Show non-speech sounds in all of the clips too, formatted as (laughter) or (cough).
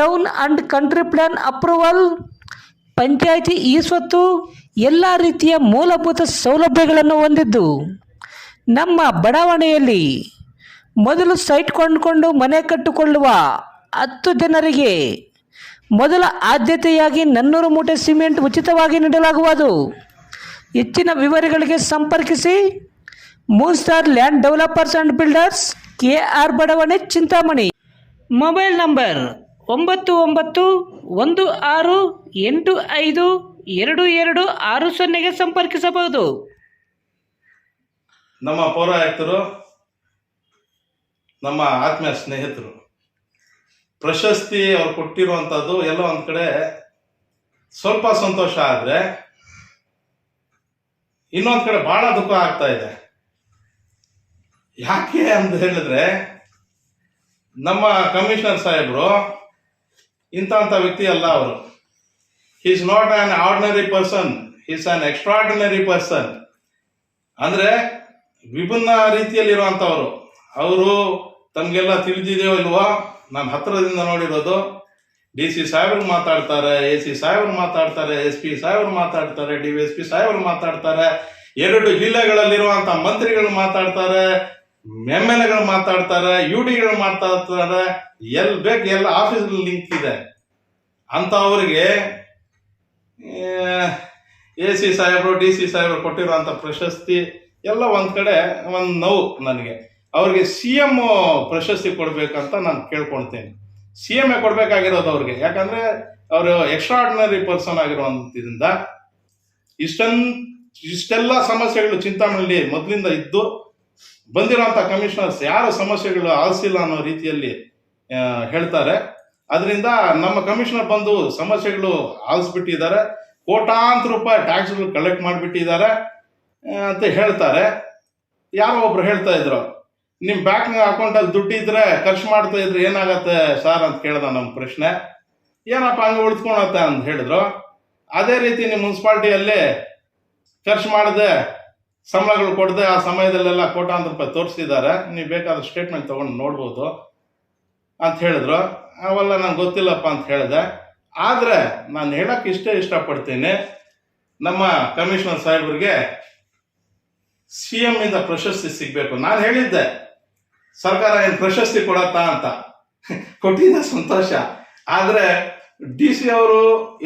town and country plan approval, panchayat E Swathu ಎಲ್ಲ ರೀತಿಯ ಮೂಲಭೂತ ಸೌಲಭ್ಯಗಳನ್ನು ಹೊಂದಿದ್ದು. ನಮ್ಮ ಬಡಾವಣೆಯಲ್ಲಿ ಮೊದಲು ಸೈಟ್ ಕೊಂಡುಕೊಂಡು ಮನೆ ಕಟ್ಟಿಕೊಳ್ಳುವ ಹತ್ತು ಜನರಿಗೆ ಮೊದಲ ಆದ್ಯತೆಯಾಗಿ ನನ್ನೂರು ಮೂಟೆ ಸಿಮೆಂಟ್ ಉಚಿತವಾಗಿ ನೀಡಲಾಗುವುದು. ಹೆಚ್ಚಿನ ವಿವರಗಳಿಗೆ ಸಂಪರ್ಕಿಸಿ moon star land developers and builders K R ಬಡಾವಣೆ ಚಿಂತಾಮಣಿ. ಮೊಬೈಲ್ ನಂಬರ್ ಒಂಬತ್ತು ಒಂಬತ್ತು ಒಂದು ಆರು ಎಂಟು ಐದು ಎರಡು ಎರಡು ಆರು ಸೊನ್ನೆಗೆ ಸಂಪರ್ಕಿಸಬಹುದು. ನಮ್ಮ ಪೌರಾಯುಕ್ತರು, ನಮ್ಮ ಆತ್ಮೀಯ ಸ್ನೇಹಿತರು, ಪ್ರಶಸ್ತಿ ಅವ್ರು ಕೊಟ್ಟಿರುವಂಥದ್ದು ಎಲ್ಲ ಒಂದು ಕಡೆ ಸ್ವಲ್ಪ ಸಂತೋಷ ಆದರೆ ಇನ್ನೊಂದು ಕಡೆ ಬಹಳ ದುಃಖ ಆಗ್ತಾ ಇದೆ. ಯಾಕೆ ಅಂತ ಹೇಳಿದ್ರೆ ನಮ್ಮ ಕಮಿಷನರ್ ಸಾಹೇಬರು ಇಂಥ ವ್ಯಕ್ತಿ ಅಲ್ಲ ಅವರು is not an ordinary person is an extraordinary person ಅಂದ್ರೆ ವಿಭಿನ್ನ ರೀತಿಯಲ್ಲಿರುವಂಥವರು. ಅವರು ತಮಗೆಲ್ಲ ತಿಳಿದಿದೆಯೋ ಇಲ್ವೋ, ನಾನು ಹತ್ತಿರದಿಂದ ನೋಡಿರೋದು ಡಿ ಸಿ ಸಾಹೇಬ್ರು ಮಾತಾಡ್ತಾರೆ ಎ ಸಿ ಸಾಹೇಬ್ರು ಮಾತಾಡ್ತಾರೆ ಎಸ್ ಪಿ ಸಾಹೇಬ್ರು ಮಾತಾಡ್ತಾರೆ ಡಿ ವಿ ಎಸ್ ಪಿ ಸಾಹೇಬ್ರು ಮಾತಾಡ್ತಾರೆ, ಎರಡು ಜಿಲ್ಲೆಗಳಲ್ಲಿರುವಂಥ ಮಂತ್ರಿಗಳು ಮಾತಾಡ್ತಾರೆ ಎಂ ಎಲ್ ಎಗಳು ಮಾತಾಡ್ತಾರೆ ಯು ಡಿಗಳು ಮಾತಾಡ್ತಾರೆ, ಎಲ್ ಬೇಕು ಎಲ್ಲ ಆಫೀಸ್ ಲಿಂಕ್ ಇದೆ. ಅಂಥವ್ರಿಗೆ ಎ ಸಿ ಸಾಹೇಬರು, ಡಿ ಸಿ ಸಾಹೇಬರು ಕೊಟ್ಟಿರುವಂಥ ಪ್ರಶಸ್ತಿ ಎಲ್ಲ ಒಂದು ಕಡೆ, ಒಂದು ನೋವು ನನಗೆ. ಅವ್ರಿಗೆ ಸಿ ಎಂ ಪ್ರಶಸ್ತಿ ಕೊಡ್ಬೇಕಂತ ನಾನು ಕೇಳ್ಕೊಳ್ತೇನೆ. ಸಿ ಎಂ ಎ ಕೊಡ್ಬೇಕಾಗಿರೋದು ಅವ್ರಿಗೆ. ಯಾಕಂದ್ರೆ, ಅವರು ಎಕ್ಸ್ಟ್ರಾರ್ಡಿನರಿ ಪರ್ಸನ್ ಆಗಿರುವಂತದಿಂದ ಇಷ್ಟನ್, ಇಷ್ಟೆಲ್ಲ ಸಮಸ್ಯೆಗಳು ಚಿಂತಾಮಣಿ ಮೊದಲಿಂದ ಇದ್ದು ಬಂದಿರುವಂಥ ಕಮಿಷನರ್ಸ್ ಯಾರು ಸಮಸ್ಯೆಗಳು ಆಲಿಸಿಲ್ಲ ಅನ್ನೋ ರೀತಿಯಲ್ಲಿ ಹೇಳ್ತಾರೆ. ಅದರಿಂದ ನಮ್ಮ ಕಮಿಷನರ್ ಬಂದು ಸಮಸ್ಯೆಗಳು ಆಲಿಸ್ಬಿಟ್ಟಿದ್ದಾರೆ ಕೋಟಾಂತರ ರೂಪಾಯಿ ಟ್ಯಾಕ್ಸ್ಗಳು ಕಲೆಕ್ಟ್ ಮಾಡಿಬಿಟ್ಟಿದ್ದಾರೆ ಅಂತ ಹೇಳ್ತಾರೆ. ಯಾರೋ ಒಬ್ರು ಹೇಳ್ತಾ ಇದ್ರು ನಿಮ್ಮ ಬ್ಯಾಂಕ್ ಅಕೌಂಟಲ್ಲಿ ದುಡ್ಡು ಇದ್ರೆ ಖರ್ಚು ಮಾಡ್ತಾ ಇದ್ರೆ ಏನಾಗತ್ತೆ ಸರ್ ಅಂತ ಕೇಳ್ದ ನಮ್ಮ ಪ್ರಶ್ನೆ. ಏನಪ್ಪ ಹಂಗೆ ಉಳಿದ್ಕೊಳತ್ತೆ ಅಂತ ಹೇಳಿದ್ರು. ಅದೇ ರೀತಿ ನಿಮ್ಮ ಮುನ್ಸಿಪಾಲ್ಟಿಯಲ್ಲಿ ಖರ್ಚು ಮಾಡದೆ ಸಂಬಳಗಳು ಕೊಡದೆ ಆ ಸಮಯದಲ್ಲೆಲ್ಲ ಕೋಟಾಂತರ ರೂಪಾಯಿ ತೋರಿಸಿದ್ದಾರೆ. ನೀವು ಬೇಕಾದ ಸ್ಟೇಟ್ಮೆಂಟ್ ತೊಗೊಂಡು ನೋಡ್ಬೋದು ಅಂತ ಹೇಳಿದ್ರು. ಅವೆಲ್ಲ ನಂಗೆ ಗೊತ್ತಿಲ್ಲಪ್ಪ ಅಂತ ಹೇಳಿದೆ. ಆದರೆ ನಾನು ಹೇಳಕ್ಕೆ ಇಷ್ಟೇ ಇಷ್ಟಪಡ್ತೀನಿ, ನಮ್ಮ ಕಮಿಷನರ್ ಸಾಹೇಬ್ರಿಗೆ ಸಿ ಎಂ ಇಂದ ಪ್ರಶಸ್ತಿ ಸಿಗಬೇಕು. ನಾನು ಹೇಳಿದ್ದೆ, ಸರ್ಕಾರ ಏನು ಪ್ರಶಸ್ತಿ ಕೊಡತ್ತಾ ಅಂತ. (laughs) ಕೊಟ್ಟಿದ್ದೆ ಸಂತೋಷ. ಆದರೆ ಡಿ ಸಿ ಅವರು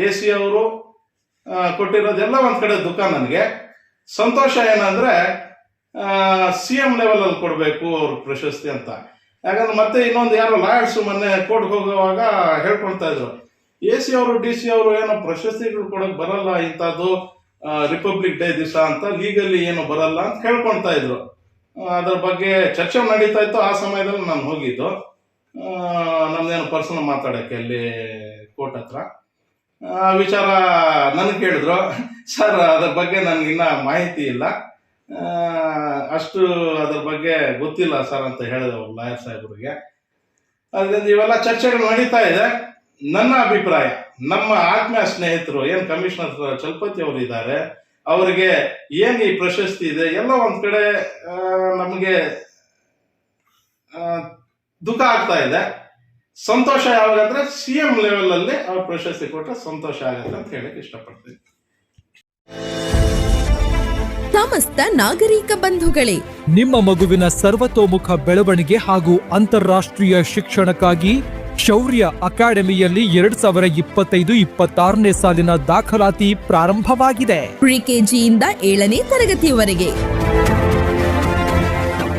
ಎ ಸಿ ಅವರು ಕೊಟ್ಟಿರೋದೆಲ್ಲ ಒಂದು ಕಡೆ ದುಃಖ ನನಗೆ. ಸಂತೋಷ ಏನಂದ್ರೆ ಸಿ ಎಂ ಲೆವೆಲಲ್ಲಿ ಕೊಡಬೇಕು ಅವ್ರ ಪ್ರಶಸ್ತಿ ಅಂತ. ಯಾಕಂದ್ರೆ ಮತ್ತೆ ಇನ್ನೊಂದು ಯಾರೋ ಲಾಯರ್ಸ್ ಮೊನ್ನೆ ಕೋರ್ಟ್ಗೆ ಹೋಗುವಾಗ ಹೇಳ್ಕೊಳ್ತಾ ಇದ್ರು. ಎ ಸಿ ಅವರು, ಡಿ ಸಿ ಅವರು ಏನೋ ಪ್ರಶಸ್ತಿಗಳು ಕೊಡಕ್ ಬರಲ್ಲ ಇಂಥದ್ದು ರಿಪಬ್ಲಿಕ್ ಡೇ ದಿವಸ ಅಂತ ಲೀಗಲ್ಲಿ ಏನು ಬರಲ್ಲ ಅಂತ ಹೇಳ್ಕೊಳ್ತಾ ಇದ್ರು. ಅದ್ರ ಬಗ್ಗೆ ಚರ್ಚೆ ನಡೀತಾ ಇತ್ತು. ಆ ಸಮಯದಲ್ಲಿ ನಾನು ಹೋಗಿದ್ದು. ನಮ್ದೇನು ಪರ್ಸನಲ್ ಮಾತಾಡಕ್ಕೆ ಅಲ್ಲಿ ಕೋರ್ಟ್ ಹತ್ರ. ಆ, ವಿಚಾರ ನನಗೆ ಕೇಳಿದ್ರು ಸರ್, ಅದ್ರ ಬಗ್ಗೆ ನನಗಿನ್ನ ಮಾಹಿತಿ ಇಲ್ಲ. ಅಷ್ಟು ಅದ್ರ ಬಗ್ಗೆ ಗೊತ್ತಿಲ್ಲ ಸರ್ ಅಂತ ಹೇಳಿದೆ ಲಾಯರ್ ಸಾಹೇಬ್ರಿಗೆ. ಅದರಿಂದ ಇವೆಲ್ಲ ಚರ್ಚೆಗಳು ನಡೀತಾ ಇದೆ. ನನ್ನ ಅಭಿಪ್ರಾಯ, ನಮ್ಮ ಆತ್ಮೀಯ ಸ್ನೇಹಿತರು, ಏನ್ ಕಮಿಷನರ್ ಚಲಪತಿ ಅವರು ಇದ್ದಾರೆ, ಅವರಿಗೆ ಏನ್ ಈ ಪ್ರಶಸ್ತಿ ಇದೆ, ಎಲ್ಲ ಒಂದ್ ಕಡೆ ನಮಗೆ ದುಃಖ ಆಗ್ತಾ ಇದೆ. ಸಂತೋಷ ಯಾವಾಗಂದ್ರೆ ಸಿ ಎಂ ಲೆವೆಲ್ ಅಲ್ಲಿ ಅವ್ರ ಪ್ರಶಸ್ತಿ ಕೊಟ್ಟರೆ ಸಂತೋಷ ಆಗುತ್ತೆ ಅಂತ ಹೇಳಕ್ ಇಷ್ಟಪಡ್ತೀನಿ. ಸಮಸ್ತ ನಾಗರಿಕ ಬಂಧುಗಳೇ ನಿಮ್ಮ ಮಗುವಿನ ಸರ್ವತೋಮುಖ ಬೆಳವಣಿಗೆ ಹಾಗೂ ಅಂತಾರಾಷ್ಟ್ರೀಯ ಶಿಕ್ಷಣಕ್ಕಾಗಿ ಶೌರ್ಯ ಅಕಾಡೆಮಿಯಲ್ಲಿ ಎರಡ್ ಸಾವಿರ ಇಪ್ಪತ್ತೈದು ಇಪ್ಪತ್ತಾರನೇ ಸಾಲಿನ ದಾಖಲಾತಿ ಪ್ರಾರಂಭವಾಗಿದೆ. ಪ್ರಿಕೆಜಿಯಿಂದ ಏಳನೇ ತರಗತಿಯವರೆಗೆ